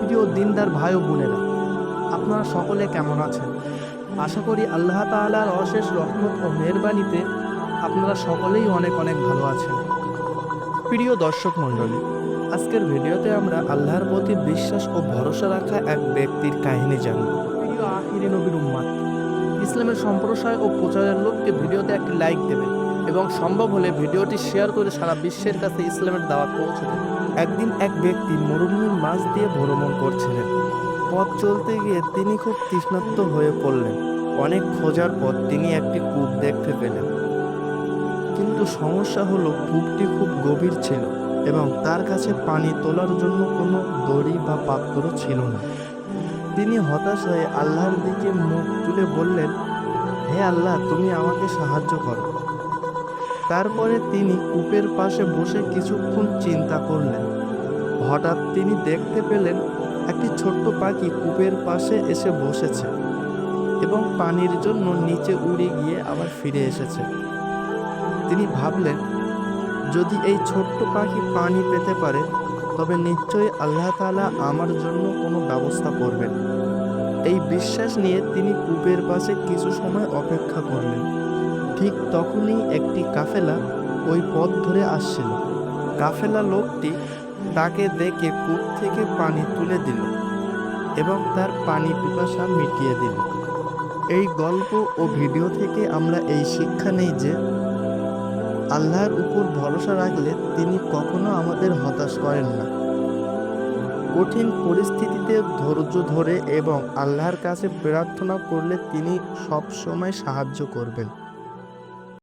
প্রিয় দিনদার ভাই ও বোনেরা, আপনারা সকলে কেমন আছেন? আশা করি আল্লাহ তাআলার অশেষ রহমত ও মেহরবানিতে আপনারা সকলেই অনেক অনেক ভালো আছেন। প্রিয় দর্শক মণ্ডলী, আজকের ভিডিওতে আমরা আল্লাহর প্রতি বিশ্বাস ও ভরসা রাখা এক ব্যক্তির কাহিনী জানব। প্রিয় আখিরি নবীর উম্মাদ, ইসলামের সম্প্রসার ও প্রচারের লক্ষ্যে ভিডিওতে একটি লাইক দেবেন। এবং সম্ভব হলে ভিডিওটি শেয়ার করে সারা বিশ্বের কাছে ইসলামের দাওয়াত পৌঁছে দেবেন একদিন এক ব্যক্তি মরুভূমির মাঝ দিয়ে ভ্রমণ করছিলেন। পথ চলতে গিয়ে তিনি খুব তৃষ্ণার্ত হয়ে পড়লেন। অনেক খোঁজার পর তিনি একটি কূপ দেখতে পেলেন। কিন্তু সমস্যা হলো, কূপটি খুব গভীর ছিল এবং তার কাছে পানি তোলার জন্য কোনো দড়ি বা পাত্র ছিল না। তিনি হতাশ হয়ে আল্লাহর দিকে মুখ তুলে বললেন, হে আল্লাহ, তুমি আমাকে সাহায্য করো। তারপরে তিনি কূপের পাশে বসে কিছুক্ষণ চিন্তা করলেন। হঠাৎ তিনি দেখতে পেলেন একটি ছোট্ট পাখি কূপের পাশে এসে বসেছে এবং পানির জন্য নিচে উড়ে গিয়ে আবার ফিরে এসেছে। তিনি ভাবলেন, যদি এই ছোট্ট পাখি পানি পেতে পারে, তবে নিশ্চয়ই আল্লাহ তাআলা আমার জন্য কোনো ব্যবস্থা করবেন। এই বিশ্বাস নিয়ে তিনি কূপের পাশে কিছু সময় অপেক্ষা করলেন। ঠিক তখনই একটি কাফেলা ওই পথ ধরে আসছিল। কাফেলা লোকটি তাকে দেখে কূপ থেকে পানি তুলে দিল এবং তার পানি পিপাসা মিটিয়ে দিল। এই গল্প ও ভিডিও থেকে আমরা এই শিক্ষা নেই যে আল্লাহর উপর ভরসা রাখলে তিনি কখনো আমাদের হতাশ করেন না। কঠিন পরিস্থিতিতে ধৈর্য ধরে এবং আল্লাহর কাছে প্রার্থনা করলে তিনি সব সময় সাহায্য করবেন।